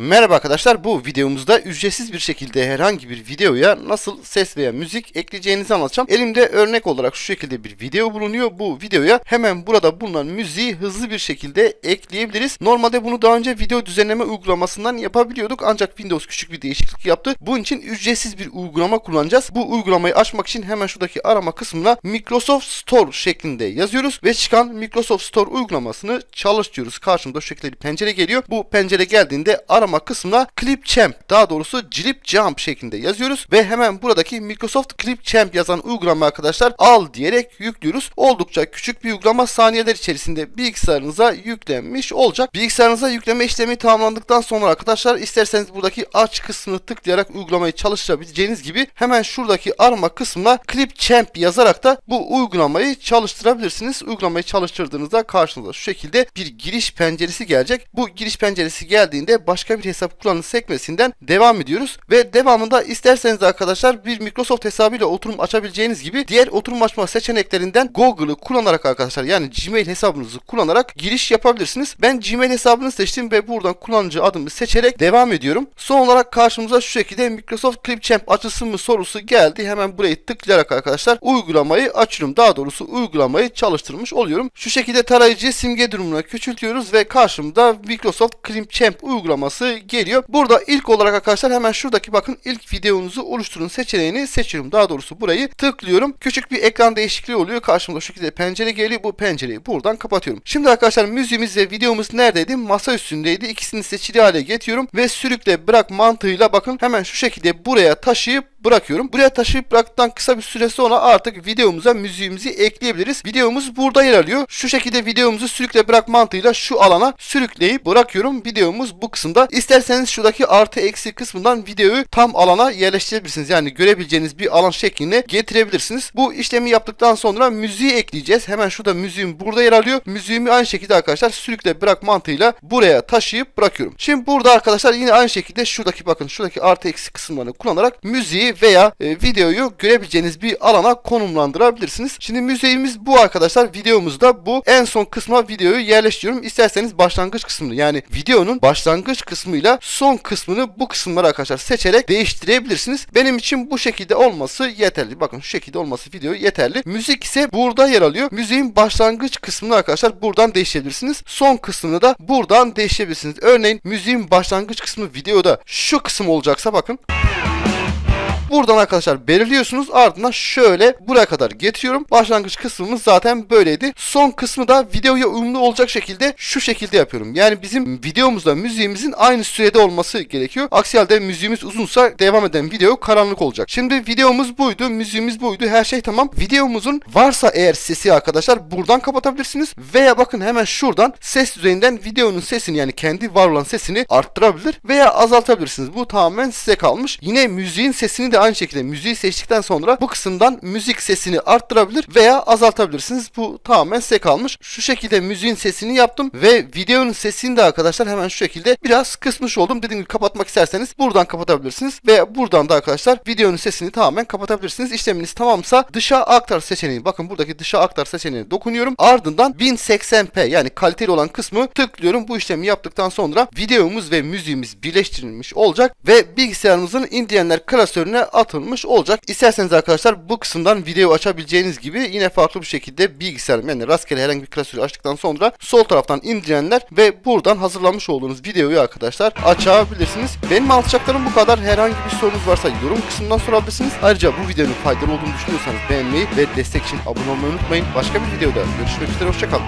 Merhaba arkadaşlar bu videomuzda ücretsiz bir şekilde herhangi bir videoya nasıl ses veya müzik ekleyeceğinizi anlatacağım. Elimde örnek olarak şu şekilde bir video bulunuyor. Bu videoya hemen burada bulunan müziği hızlı bir şekilde ekleyebiliriz. Normalde bunu daha önce video düzenleme uygulamasından yapabiliyorduk ancak Windows küçük bir değişiklik yaptı. Bunun için ücretsiz bir uygulama kullanacağız. Bu uygulamayı açmak için hemen şuradaki arama kısmına Microsoft Store şeklinde yazıyoruz ve çıkan Microsoft Store uygulamasını çalıştırıyoruz. Karşımıza şu şekilde bir pencere geliyor. Bu pencere geldiğinde arama kısmına Clipchamp daha doğrusu Clip Jump şeklinde yazıyoruz ve hemen buradaki Microsoft Clipchamp yazan uygulama arkadaşlar al diyerek yüklüyoruz. Oldukça küçük bir uygulama saniyeler içerisinde bilgisayarınıza yüklenmiş olacak. Bilgisayarınıza yükleme işlemi tamamlandıktan sonra arkadaşlar isterseniz buradaki aç kısmını tıklayarak uygulamayı çalıştırabileceğiniz gibi hemen şuradaki arama kısmına Clipchamp yazarak da bu uygulamayı çalıştırabilirsiniz. Uygulamayı çalıştırdığınızda karşınıza şu şekilde bir giriş penceresi gelecek. Bu giriş penceresi geldiğinde başka bir hesap kullanın sekmesinden devam ediyoruz. Ve devamında isterseniz arkadaşlar bir Microsoft hesabıyla oturum açabileceğiniz gibi diğer oturum açma seçeneklerinden Google'ı kullanarak arkadaşlar yani Gmail hesabınızı kullanarak giriş yapabilirsiniz. Ben Gmail hesabını seçtim ve buradan kullanıcı adımı seçerek devam ediyorum. Son olarak karşımıza şu şekilde Microsoft Clipchamp açılsın mı sorusu geldi. Hemen burayı tıklayarak arkadaşlar uygulamayı açıyorum. Daha doğrusu uygulamayı çalıştırmış oluyorum. Şu şekilde tarayıcı simge durumuna küçültüyoruz ve karşımda Microsoft Clipchamp uygulaması geliyor. Burada ilk olarak arkadaşlar hemen şuradaki bakın ilk videonuzu oluşturun seçeneğini seçiyorum. Daha doğrusu burayı tıklıyorum. Küçük bir ekran değişikliği oluyor. Karşımda şu şekilde pencere geliyor. Bu pencereyi buradan kapatıyorum. Şimdi arkadaşlar müziğimiz ve videomuz neredeydi? Masa üstündeydi. İkisini seçili hale getiriyorum ve sürükle bırak mantığıyla bakın hemen şu şekilde buraya taşıyıp bırakıyorum. Buraya taşıyıp bıraktıktan kısa bir süre sonra artık videomuza müziğimizi ekleyebiliriz. Videomuz burada yer alıyor. Şu şekilde videomuzu sürükle bırak mantığıyla şu alana sürükleyip bırakıyorum. Videomuz bu kısımda. İsterseniz şuradaki artı eksi kısmından videoyu tam alana yerleştirebilirsiniz. Yani görebileceğiniz bir alan şekline getirebilirsiniz. Bu işlemi yaptıktan sonra müziği ekleyeceğiz. Hemen şurada müziğim burada yer alıyor. Müziğimi aynı şekilde arkadaşlar sürükle bırak mantığıyla buraya taşıyıp bırakıyorum. Şimdi burada arkadaşlar yine aynı şekilde şuradaki bakın şuradaki artı eksi kısımlarını kullanarak müziği veya e, videoyu görebileceğiniz bir alana konumlandırabilirsiniz. Şimdi müziğimiz bu arkadaşlar. Videomuzda bu. En son kısma videoyu yerleştiriyorum. İsterseniz başlangıç kısmını yani videonun başlangıç kısmıyla son kısmını bu kısımlara arkadaşlar seçerek değiştirebilirsiniz. Benim için bu şekilde olması yeterli. Bakın şu şekilde olması video yeterli. Müzik ise burada yer alıyor. Müziğin başlangıç kısmını arkadaşlar buradan değiştirebilirsiniz. Son kısmını da buradan değiştirebilirsiniz. Örneğin müziğin başlangıç kısmı videoda şu kısım olacaksa bakın. Buradan arkadaşlar belirliyorsunuz. Ardından şöyle buraya kadar getiriyorum. Başlangıç kısmımız zaten böyleydi. Son kısmı da videoya uyumlu olacak şekilde şu şekilde yapıyorum. Yani bizim videomuzla müziğimizin aynı sürede olması gerekiyor. Aksi halde müziğimiz uzunsa devam eden video karanlık olacak. Şimdi videomuz buydu. Müziğimiz buydu. Her şey tamam. Videomuzun varsa eğer sesi arkadaşlar buradan kapatabilirsiniz. Veya bakın hemen şuradan ses düzeyinden videonun sesini yani kendi var olan sesini arttırabilir veya azaltabilirsiniz. Bu tamamen size kalmış. Yine müziğin sesini de aynı şekilde müziği seçtikten sonra bu kısımdan müzik sesini arttırabilir veya azaltabilirsiniz. Bu tamamen size kalmış. Şu şekilde müziğin sesini yaptım ve videonun sesini de arkadaşlar hemen şu şekilde biraz kısmış oldum. Dediğim gibi kapatmak isterseniz buradan kapatabilirsiniz veya buradan da arkadaşlar videonun sesini tamamen kapatabilirsiniz. İşleminiz tamamsa dışa aktar seçeneği bakın buradaki dışa aktar seçeneğine dokunuyorum. Ardından 1080p yani kaliteli olan kısmı tıklıyorum. Bu işlemi yaptıktan sonra videomuz ve müziğimiz birleştirilmiş olacak ve bilgisayarımızın indirenler klasörüne atılmış olacak. İsterseniz arkadaşlar bu kısımdan video açabileceğiniz gibi yine farklı bir şekilde bilgisayarım yani rastgele herhangi bir klasörü açtıktan sonra sol taraftan indirenler ve buradan hazırlamış olduğunuz videoyu arkadaşlar açabilirsiniz. Benim anlatacaklarım bu kadar. Herhangi bir sorunuz varsa yorum kısmından sorabilirsiniz. Ayrıca bu videonun faydalı olduğunu düşünüyorsanız beğenmeyi ve destek için abone olmayı unutmayın. Başka bir videoda görüşmek üzere. Hoşçakalın.